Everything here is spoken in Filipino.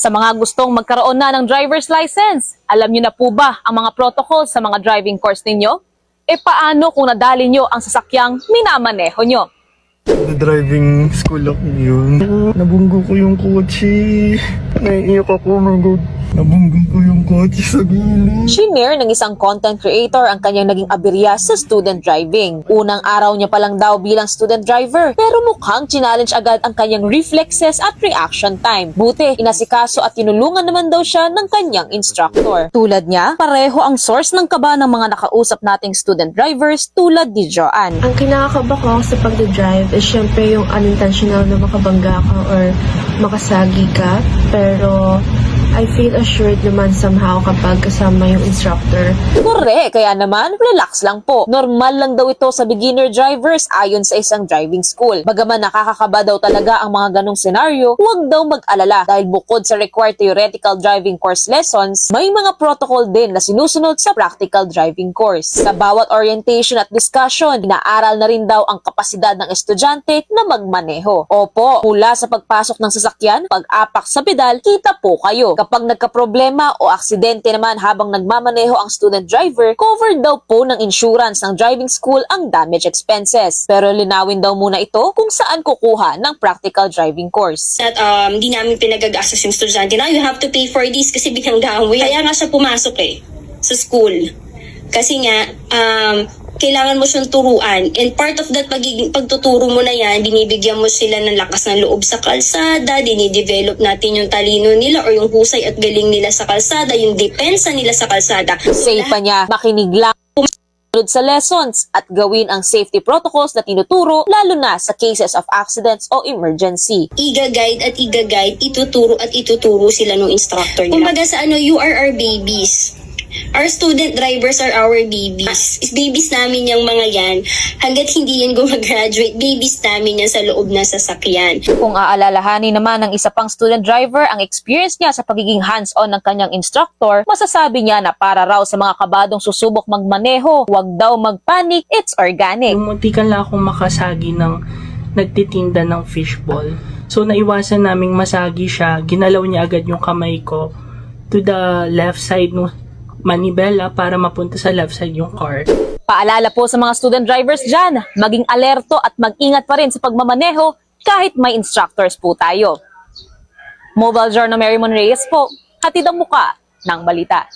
Sa mga gustong magkaroon na ng driver's license, alam niyo na po ba ang mga protocols sa mga driving course ninyo? E paano kung nadali nyo ang sasakyang minamaneho nyo? The driving school ako yun. Nabunggo ko yung kotse. Naiiyak ako, oh my God. Nabunggo ko yung kotse sa gilid. Shinare ng isang content creator ang kanyang naging aberya sa student driving. Unang araw niya pa lang daw bilang student driver, pero mukhang challenge agad ang kanyang reflexes at reaction time. Buti, inasikaso at tinulungan naman daw siya ng kanyang instructor. Tulad niya, pareho ang source ng kaba ng mga nakausap nating student drivers tulad ni Joanne. Ang kinakakaba ko sa pagdadrive is syempre yung unintentional na makabangga ka or makasagi ka. Pero I feel assured naman somehow kapag kasama yung instructor. Correct, kaya naman, relax lang po. Normal lang daw ito sa beginner drivers ayon sa isang driving school. Bagaman nakakakaba daw talaga ang mga ganong senaryo, huwag daw mag-alala dahil bukod sa required theoretical driving course lessons, may mga protocol din na sinusunod sa practical driving course. Sa bawat orientation at discussion, inaaral na rin daw ang kapasidad ng estudyante na magmaneho. Opo, mula sa pagpasok ng sasakyan, pag-apak sa pedal, kita po kayo. Kapag nagkaproblema o aksidente naman habang nagmamaneho ang student driver, covered daw po ng insurance ng driving school ang damage expenses. Pero linawin daw muna ito kung saan kukuha ng practical driving course. at um, di namin pinagagastos yung estudyante na you have to pay for this kasi biglang downway. Kaya nga siya pumasok eh sa school. Kasi nga, um, kailangan mo siyang turuan. And part of that pagiging, pagtuturo mo na yan, binibigyan mo sila ng lakas ng loob sa kalsada, dinidevelop natin yung talino nila or yung husay at galing nila sa kalsada, yung depensa nila sa kalsada. Say pa niya, makinig lang sunod sa lessons at gawin ang safety protocols na tinuturo lalo na sa cases of accidents o emergency. iga-guide at iga-guide, ituturo at ituturo sila ng instructor nila. Kumbaga sa ano, you are our babies. Our student drivers are our babies. Is babies namin yung mga yan. Hanggat hindi yan gumagraduate, babies namin yan sa loob ng sasakyan. Kung aalalahanin naman ng isa pang student driver ang experience niya sa pagiging hands-on ng kanyang instructor, masasabi niya na para raw sa mga kabadong susubok magmaneho, huwag daw magpanik, it's organic. Muntikan lang akong makasagi ng nagtitinda ng fishball. So, naiwasan naming masagi siya. Ginalaw niya agad yung kamay ko to the left side ng manibela para mapunta sa left side yung car. Paalala po sa mga student drivers dyan, maging alerto at mag-ingat pa rin sa pagmamaneho kahit may instructors po tayo. Mobile Journal Mary Mon Reyes po, hatid ang muka ng balita.